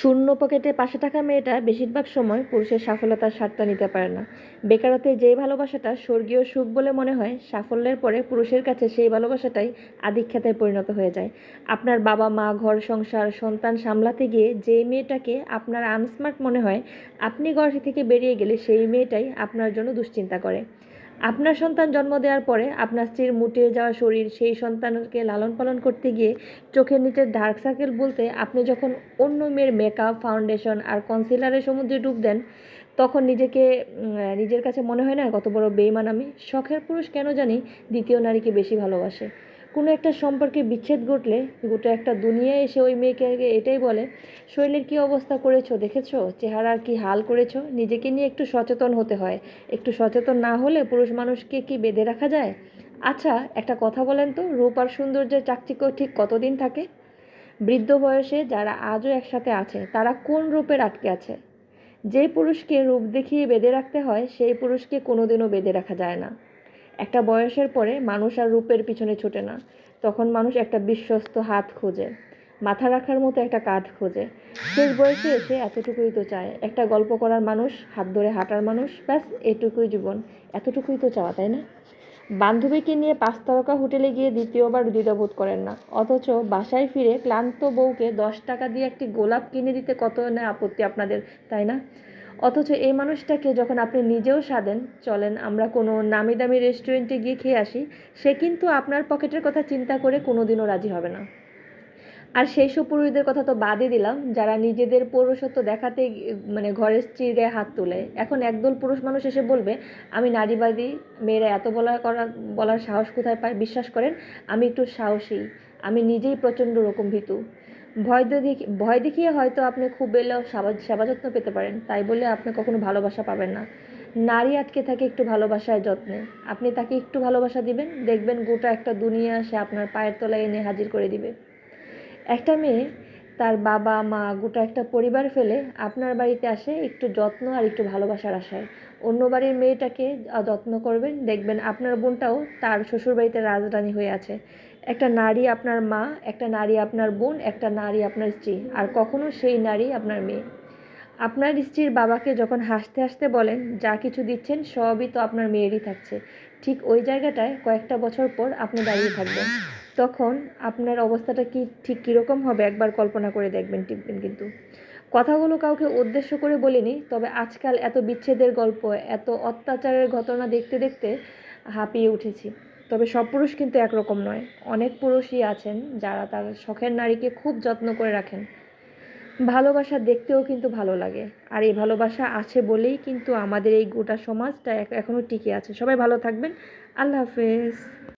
শূন্য পকেটে পাশে থাকা মেয়েটা বেশিরভাগ সময় পুরুষের সফলতার স্বাদটা নিতে পারে না। বেকারত্বের যেই ভালোবাসাটা স্বর্গীয় সুখ বলে মনে হয়, সাফল্যের পরে পুরুষের কাছে সেই ভালোবাসাটাই আধিক্যাতায় পরিণত হয়ে যায়। আপনার বাবা মা, ঘর, সংসার, সন্তান সামলাতে গিয়ে যেই মেয়েটাকে আপনার আনস্মার্ট মনে হয়, আপনি ঘর থেকে বেরিয়ে গেলে সেই মেয়েটাই আপনার জন্য দুশ্চিন্তা করে। আপনার সন্তান জন্ম দেওয়ার পরে আপনার স্ত্রীর মুটিয়ে যাওয়া শরীর, সেই সন্তানকে লালন পালন করতে গিয়ে চোখের নিচের ডার্ক সার্কেল বলতে আপনি যখন অন্য মেয়ের মেকআপ ফাউন্ডেশন আর কনসিলারের সমুদ্রে ডুব দেন, তখন নিজেকে নিজের কাছে মনে হয় না কত বড় বেইমান আমি? শখের পুরুষ কেন জানি দ্বিতীয় নারীকে বেশি ভালোবাসে। কোনো একটা সম্পর্কে বিচ্ছেদ ঘটলে গোটা একটা দুনিয়ায় এসে ওই মেয়েকে আগে এটাই বলে শরীরের কী অবস্থা করেছ? দেখেছ? চেহারার কি হাল করেছ? নিজেকে নিয়ে একটু সচেতন হতে হয়। একটু সচেতন না হলে পুরুষ মানুষকে কি বেঁধে রাখা যায়? আচ্ছা একটা কথা বলেন তো রূপ আর সৌন্দর্যের চাকচিক্য ঠিক কতদিন থাকে? বৃদ্ধ বয়সে যারা আজও একসাথে আছে, তারা কোন রূপের আটকে আছে? যে পুরুষকে রূপ দেখিয়ে বেঁধে রাখতে হয়, সেই পুরুষকে কোনোদিনও বেঁধে রাখা যায় না। একটা বয়সের পরে মানুষ আর রূপের পিছনে ছোটে না। তখন মানুষ একটা বিশ্বস্ত হাত খোঁজে, মাথা রাখার মতো একটা কাঁধ খোঁজে। শেষ বয়সে এসে এতটুকুই তো চায়। একটা গল্প করার মানুষ, হাত ধরে হাঁটার মানুষ, ব্যাস, এটুকুই জীবন। এতটুকুই তো চাওয়া, তাই না? বান্ধবীকে নিয়ে পাঁচ তারকা হোটেলে গিয়ে দ্বিতীয়বার দ্বিধাবোধ করেন না। অথচ বাসায় ফিরে ক্লান্ত বউকে দশ টাকা দিয়ে একটি গোলাপ কিনে দিতে কত না আপত্তি আপনাদের, তাই না? অথচ এই মানুষটাকে যখন আপনি নিজেও সাধেন, চলেন, আমরা কোনো নামি দামি রেস্টুরেন্টে গিয়ে খেয়ে আসি, সে কিন্তু আপনার পকেটের কথা চিন্তা করে কোনোদিনও রাজি হবে না। আর সেই সব পুরুষদের কথা তো বাদই দিলাম, যারা নিজেদের পৌরসত্ব দেখাতে মানে ঘরের স্ত্রীর গায়ে হাত তোলে। এখন একদল পুরুষ মানুষ এসে বলবে, আমি নারীবাদী, মেয়েরা এত বলা করা, বলার সাহস কোথায় পায়? বিশ্বাস করেন, আমি একটু সাহসী, আমি নিজেই প্রচণ্ড রকম ভীতু। ভয় দেখি, ভয় দেখিয়ে হয়তো আপনি খুব এলেও সেবা যত্ন পেতে পারেন। তাই বলে আপনি কখনো ভালোবাসা পাবেন না। নারী আটকে থাকে একটু ভালোবাসায় যত্নে। আপনি তাকে একটু ভালোবাসা দিবেন, দেখবেন গোটা একটা দুনিয়া সে আপনার পায়ের তলায় এনে হাজির করে দিবে। একটা মেয়ে তার বাবা, মা গোটা একটা পরিবার ফেলে আপনার বাড়িতে আসে একটু যত্ন আর একটু ভালোবাসার আশায়। অন্য বাড়ির মেয়েটাকে যত্ন করবেন, দেখবেন আপনার বোনটাও তার শ্বশুর বাড়িতে রাজরানী হয়ে আছে। একটা নারী আপনার মা, একটা নারী আপনার বোন, একটা নারী আপনার স্ত্রী, আর কখনো সেই নারী আপনার মেয়ে। আপনার স্ত্রীর বাবাকে যখন হাসতে হাসতে বলেন, যা কিছু দিচ্ছেন সবই তো আপনার মেয়েরই থাকছে। ঠিক ওই জায়গাটায় কয়েকটা বছর পর আপনি দাঁড়িয়ে থাকবেন। তখন আপনার অবস্থাটা কি, ঠিক কীরকম হবে একবার কল্পনা করে দেখবেন, টিপবেন কিন্তু। কথাগুলো কাউকে উদ্দেশ্য করে বলিনি, তবে আজকাল এত বিচ্ছেদের গল্প, এত অত্যাচারের ঘটনা দেখতে দেখতে হাঁপিয়ে উঠেছি। তবে সব পুরুষ কিন্তু একরকম নয়। অনেক পুরুষই আছেন যারা তার শখের নারীকে খুব যত্ন করে রাখেন। ভালোবাসা দেখতেও কিন্তু ভালো লাগে। আর এই ভালোবাসা আছে বলেই কিন্তু আমাদের এই গোটা সমাজটা এখনও এখনও টিকে আছে। সবাই ভালো থাকবেন। আল্লাহ হাফেজ।